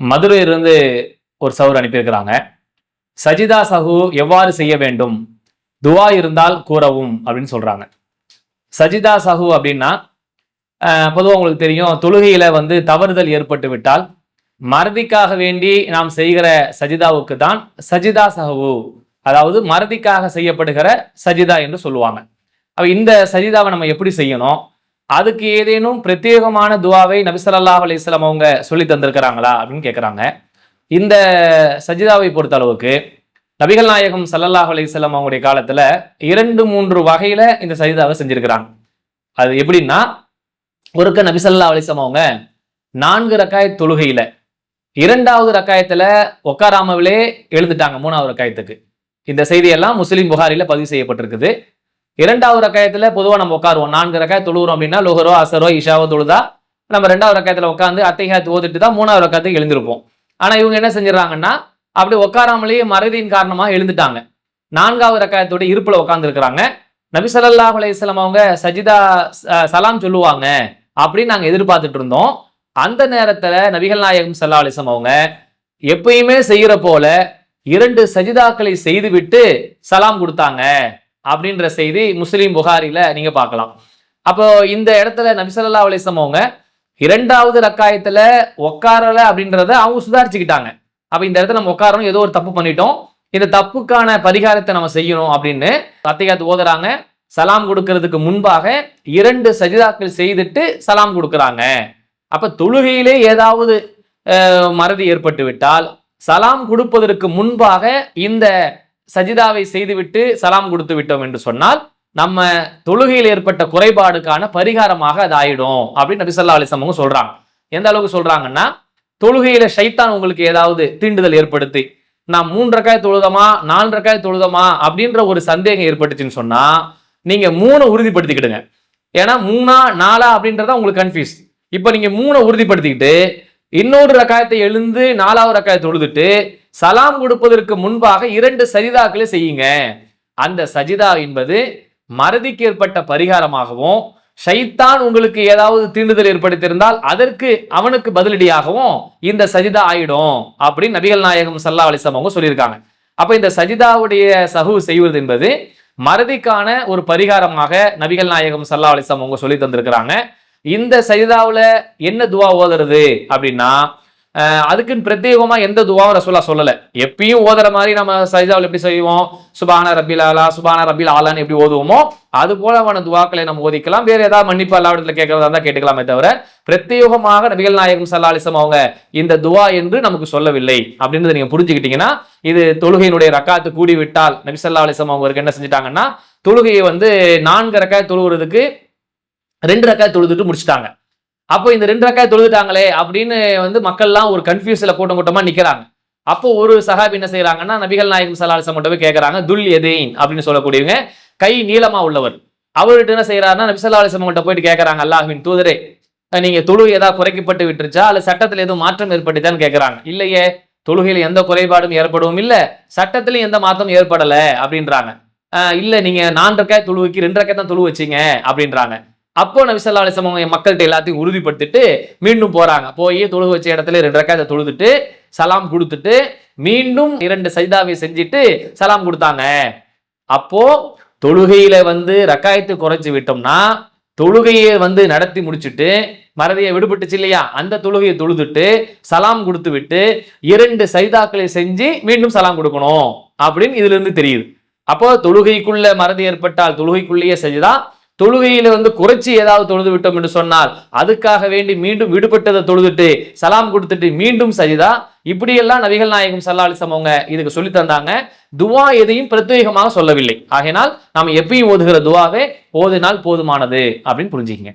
மதுரையிலிருந்து ஒரு சவுர் அனுப்பியிருக்கிறாங்க. சஜிதா சஹு எவ்வாறு செய்ய வேண்டும்? துவா இருந்தால் கூறவும் அப்படின்னு சொல்கிறாங்க சஜிதா சஹு அப்படின்னா பொதுவாக உங்களுக்கு தெரியும் தொழுகையில் வந்து தவறுதல் ஏற்பட்டு விட்டால் மறதிக்காக வேண்டி நாம் செய்கிற சஜிதாவுக்கு தான் சஜிதா சஹு அதாவது மறதிக்காக செய்யப்படுகிற சஜிதா என்று சொல்லுவாங்க. அப்போ இந்த சஜிதாவை நம்ம எப்படி செய்யணும்? அதுக்கு ஏதேனும் பிரத்யேகமான துவாவை நபிசல்லா அலிஸ்லாம் அவங்க சொல்லி தந்திருக்கிறாங்களா அப்படின்னு கேட்குறாங்க இந்த சஜிதாவை பொறுத்த அளவுக்கு நபிகள் நாயகம் சல்லல்லாஹ் அலிஸ்லாம் அவங்களுடைய காலத்தில் இரண்டு மூன்று வகையில் இந்த சஜிதாவை செஞ்சிருக்கிறாங்க. அது எப்படின்னா ஒருக்க நபிசல்லா அலிஸ்லாம் அவங்க நான்கு ரக்காய தொழுகையில இரண்டாவது ரக்காயத்துல உக்காராமவிலே எழுந்துட்டாங்க மூணாவது ரக்காயத்துக்கு. இந்த செய்தியெல்லாம் முஸ்லீம் புகாரில பதிவு செய்யப்பட்டிருக்குது. இரண்டாவது ரக்காயத்துல பொதுவாக நம்ம உட்காருவோம். நான்கு ரக்காய் தொழுகிறோம் அப்படின்னா லோகரோ அசரோ இஷாவோ தொழுதா நம்ம ரெண்டாவது ரக்காயத்துல உட்காந்து அத்தைகாத்து ஓதிட்டு தான் மூணாவது ரக்காயத்துக்கு எழுந்திருப்போம். ஆனா இவங்க என்ன செஞ்சிடறாங்கன்னா அப்படி உட்காராமலேயே மறதியின் காரணமாக எழுந்துட்டாங்க. நான்காவது ரக்காயத்தோட இருப்புல உட்கார்ந்து இருக்கிறாங்க நபி ஸல்லல்லாஹு அலைஹி அவங்க சஜிதா சலாம் சொல்லுவாங்க அப்படின்னு நாங்க எதிர்பார்த்துட்டு இருந்தோம். அந்த நேரத்துல நபிகள் நாயகம் சல்லா அலிசம் அவங்க எப்பயுமே செய்யற போல இரண்டு சஜிதாக்களை செய்துவிட்டு சலாம் கொடுத்தாங்க. அப்படின்ற செய்தி முஸ்லீம் புகாரில நீங்க பார்க்கலாம். அப்போ இந்த இடத்துல நபிசல்லா அலிசம் அவங்க இரண்டாவது ரக்காயத்துல உக்காரல அப்படின்றத அவங்க சுதாரிச்சுக்கிட்டாங்க. அப்ப இந்த இடத்துல நம்ம உட்காரணும் ஏதோ ஒரு தப்பு பண்ணிட்டோம். இந்த தப்புக்கான பரிகாரத்தை நம்ம செய்யணும் அப்படின்னு அத்தையாத்து ஓதுறாங்க. சலாம் கொடுக்கறதுக்கு முன்பாக இரண்டு சஜிதாக்கள் செய்துட்டு சலாம் கொடுக்குறாங்க. அப்ப தொழுகையிலே ஏதாவது மறதி ஏற்பட்டு விட்டால் சலாம் கொடுப்பதற்கு முன்பாக இந்த சஜிதாவை செய்துவிட்டு சலாம் கொடுத்து விட்டோம் என்று சொன்னால் நம்ம தொழுகையில் ஏற்பட்ட குறைபாடுக்கான பரிகாரமாக அது ஆயிடும் அப்படின்னு நபிசல்லா ஸல்லல்லாஹு அவங்க சொல்றாங்க. எந்த அளவுக்கு சொல்றாங்கன்னா தொழுகையில ஷைத்தான் உங்களுக்கு ஏதாவது தீண்டுதல் ஏற்படுத்தி நான் மூன்றக்காய் தொழுதமா நாலரைக்காய் தொழுதமா அப்படின்ற ஒரு சந்தேகம் ஏற்பட்டுச்சுன்னு சொன்னா நீங்க மூணு உறுதிப்படுத்திக்கிடுங்க. ஏன்னா மூணா நாலா அப்படின்றத உங்களுக்கு கன்ஃபியூஸ் இப்போ நீங்க மூணை உறுதிப்படுத்திக்கிட்டு இன்னொரு ரக்காயத்தை எழுந்து நாலாவது ரக்காயத்தை தொழுதுட்டு சலாம் கொடுப்பதற்கு முன்பாக இரண்டு சஜிதாக்களை செய்யுங்க. அந்த சஜிதா என்பது மறதிக்கு ஏற்பட்ட பரிகாரமாகவும் ஷைத்தான் உங்களுக்கு ஏதாவது தீண்டுதல் ஏற்படுத்தியிருந்தால் அதற்கு அவனுக்கு பதிலடியாகவும் இந்த சஜிதா ஆயிடும் அப்படின்னு நபிகள் நாயகம் சல்லா அலிசம் அவங்க சொல்லியிருக்காங்க. அப்ப இந்த சஜிதாவுடைய சகுவு செய்வது என்பது மறதிக்கான ஒரு பரிகாரமாக நபிகள் நாயகம் சல்லா அலிசம் அவங்க சொல்லி தந்திருக்கிறாங்க. இந்த சஜிதாவில் என்ன துவா ஓதுறது அப்படின்னா அதுக்குன்னு பிரத்யேகமா எந்த துவாவும் ரசூலா சொல்லல. எப்பயும் ஓதுற மாதிரி நம்ம சஜிதாவில் எப்படி செய்வோம்? சுபான ரபில் ஆலா சுபான ரபில் ஆலான்னு எப்படி ஓதுவோமோ அது போலவான துவாக்களை நம்ம ஓதிக்கலாம். வேற ஏதாவது மன்னிப்பு அல்லாவிடத்துல கேட்கறதா இருந்தால் கேட்டுக்கலாமே தவிர பிரத்யேகமாக நபிகள் நாயகம் சல்லாலிசம் அவங்க இந்த துவா என்று நமக்கு சொல்லவில்லை அப்படின்றத நீங்க புரிஞ்சுக்கிட்டீங்கன்னா இது தொழுகையினுடைய ரக்காத்து கூடி விட்டால் நபி சல்லாலிசம் அவங்களுக்கு என்ன செஞ்சுட்டாங்கன்னா தொழுகையை வந்து நான்கு ரக்காய் தொழுகிறதுக்கு ரெண்டு ரக்காய் தொழுதுட்டு முடிச்சிட்டாங்க. அப்போ இந்த ரெண்டு ரக்காய் தொழுதுட்டாங்களே அப்படின்னு வந்து மக்கள்லாம் ஒரு கன்ஃபியூஸில் கூட்டம் கூட்டமாக நிற்கிறாங்க அப்போ ஒரு சஹாபி என்ன செய்யறாங்கன்னா நபிகள் நாயகம் சலாசம் மட்டும் போய் கேட்கறாங்க துல் எதேன் அப்படின்னு சொல்லக்கூடியவங்க கை நீளமா உள்ளவர். அவர்கிட்ட என்ன செய்யறாருன்னா நபி ஸல்லல்லாஹு மட்டும் போயிட்டு கேட்கறாங்க அல்லாஹின் தூதரே நீங்க தொழு ஏதாவது குறைக்கப்பட்டு விட்டுருச்சா? அல்ல சட்டத்தில் எதுவும் மாற்றம் ஏற்பட்டுதான்னு கேட்கறாங்க இல்லையே தொழுகையில் எந்த குறைபாடும் ஏற்படவும் இல்லை சட்டத்திலையும் எந்த மாற்றம் ஏற்படலை அப்படின்றாங்க. இல்லை நீங்கள் நான்கு ரக்காய் தொழுவுக்கு ரெண்டு ரக்காய் தான் தொழு வச்சீங்க அப்படின்றாங்க. அப்போ நபி ஸல்லல்லாஹு அலைஹி மக்கள்கிட்ட எல்லாத்தையும் உறுதிப்படுத்திட்டு மீண்டும் போறாங்க. போய் தொழுகு வச்ச இடத்துல ரெண்டு ரக்காயத்தை தொழுதுட்டு சலாம் கொடுத்துட்டு மீண்டும் இரண்டு சஜிதாவை செஞ்சுட்டு சலாம் கொடுத்தாங்க. அப்போ தொழுகையில வந்து ரக்காயத்தை குறைச்சு விட்டோம்னா தொழுகையை வந்து நடத்தி முடிச்சுட்டு மறதியை விடுபட்டுச்சு இல்லையா? அந்த தொழுகையை தொழுதுட்டு சலாம் கொடுத்து விட்டு இரண்டு சைதாக்களை செஞ்சு மீண்டும் சலாம் கொடுக்கணும் அப்படின்னு இதுல இருந்து தெரியுது. அப்போ தொழுகைக்குள்ள மறதி ஏற்பட்டால் தொழுகைக்குள்ளேயே செஞ்சுதான் தொழுகையில வந்து குறைச்சி ஏதாவது தொழுது விட்டோம் என்று சொன்னால் அதுக்காக வேண்டி மீண்டும் விடுபட்டதை தொழுதுட்டு சலாம் கொடுத்துட்டு மீண்டும் சஜிதா. இப்படியெல்லாம் நபிகள் நாயகம் சல்லாலிசம் அவங்க இதுக்கு சொல்லி தந்தாங்க. துவா எதையும் பிரத்யேகமாக சொல்லவில்லை. ஆகையினால் நாம் எப்பயும் ஓதுகிற துவாவே போதினால் போதுமானது அப்படின்னு புரிஞ்சுக்கங்க.